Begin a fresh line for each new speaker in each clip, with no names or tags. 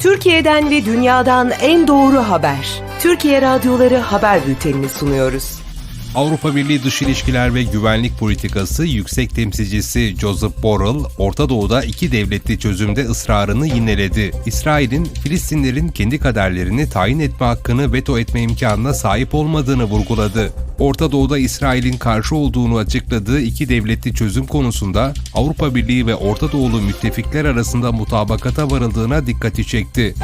Türkiye'den ve dünyadan en doğru haber. Türkiye Radyoları Haber Bülteni'ni sunuyoruz.
Avrupa Birliği Dış İlişkiler ve Güvenlik Politikası Yüksek Temsilcisi Joseph Borrell, Orta Doğu'da iki devletli çözümde ısrarını yineledi. İsrail'in Filistinlerin kendi kaderlerini tayin etme hakkını veto etme imkanına sahip olmadığını vurguladı. Orta Doğu'da İsrail'in karşı olduğunu açıkladığı iki devletli çözüm konusunda Avrupa Birliği ve Orta Doğulu müttefikler arasında mutabakata varıldığına dikkati çekti.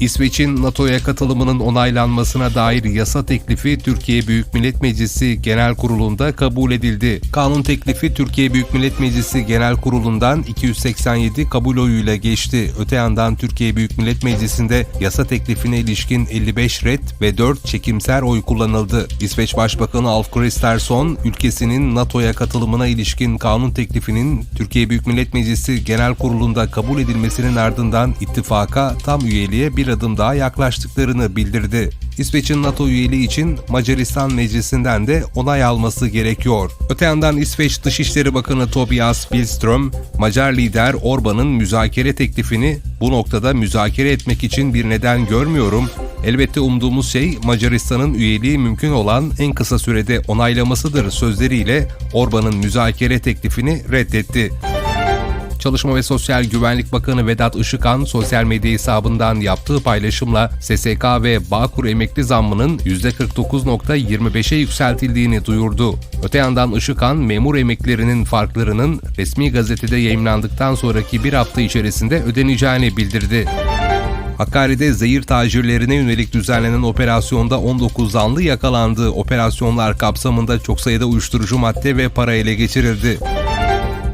İsveç'in NATO'ya katılımının onaylanmasına dair yasa teklifi Türkiye Büyük Millet Meclisi Genel Kurulu'nda kabul edildi. Kanun teklifi Türkiye Büyük Millet Meclisi Genel Kurulu'ndan 287 kabul oyuyla geçti. Öte yandan Türkiye Büyük Millet Meclisi'nde yasa teklifine ilişkin 55 red ve 4 çekimser oy kullanıldı. İsveç Başbakanı Alf Kristersson, ülkesinin NATO'ya katılımına ilişkin kanun teklifinin Türkiye Büyük Millet Meclisi Genel Kurulu'nda kabul edilmesinin ardından ittifaka tam üyeliğe bir adım daha yaklaştıklarını bildirdi. İsveç'in NATO üyeliği için Macaristan Meclisi'nden de onay alması gerekiyor. Öte yandan İsveç Dışişleri Bakanı Tobias Billström, Macar lider Orban'ın müzakere teklifini bu noktada müzakere etmek için bir neden görmüyorum. Elbette umduğumuz şey Macaristan'ın üyeliği mümkün olan en kısa sürede onaylamasıdır sözleriyle Orban'ın müzakere teklifini reddetti. Çalışma ve Sosyal Güvenlik Bakanı Vedat Işıkhan sosyal medya hesabından yaptığı paylaşımla SSK ve Bağkur emekli zammının %49.25'e yükseltildiğini duyurdu. Öte yandan Işıkhan memur emeklilerinin farklarının resmi gazetede yayımlandıktan sonraki bir hafta içerisinde ödeneceğini bildirdi. Hakkari'de zehir tacirlerine yönelik düzenlenen operasyonda 19 zanlı yakalandı. Operasyonlar kapsamında çok sayıda uyuşturucu madde ve para ele geçirildi.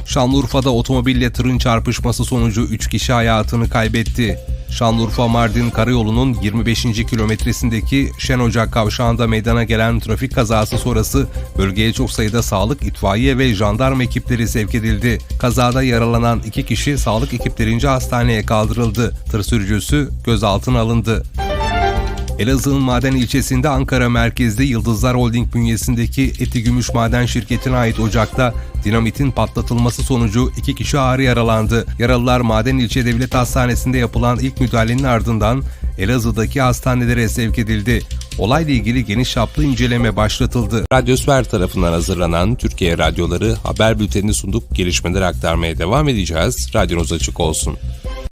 Şanlıurfa'da otomobille tırın çarpışması sonucu 3 kişi hayatını kaybetti. Şanlıurfa Mardin Karayolu'nun 25. kilometresindeki Şen Ocak kavşağında meydana gelen trafik kazası sonrası bölgeye çok sayıda sağlık, itfaiye ve jandarma ekipleri sevk edildi. Kazada yaralanan iki kişi sağlık ekiplerince hastaneye kaldırıldı. Tır sürücüsü gözaltına alındı. Elazığ'ın Maden ilçesinde Ankara merkezli Yıldızlar Holding bünyesindeki Eti Gümüş Maden Şirketi'ne ait ocakta dinamitin patlatılması sonucu iki kişi ağır yaralandı. Yaralılar Maden İlçe Devlet Hastanesi'nde yapılan ilk müdahalenin ardından Elazığ'daki hastanelere sevk edildi. Olayla ilgili geniş çaplı inceleme başlatıldı. Radyosfer tarafından hazırlanan Türkiye Radyoları haber bültenini sunduk. Gelişmeleri aktarmaya devam edeceğiz. Radyonuz açık olsun.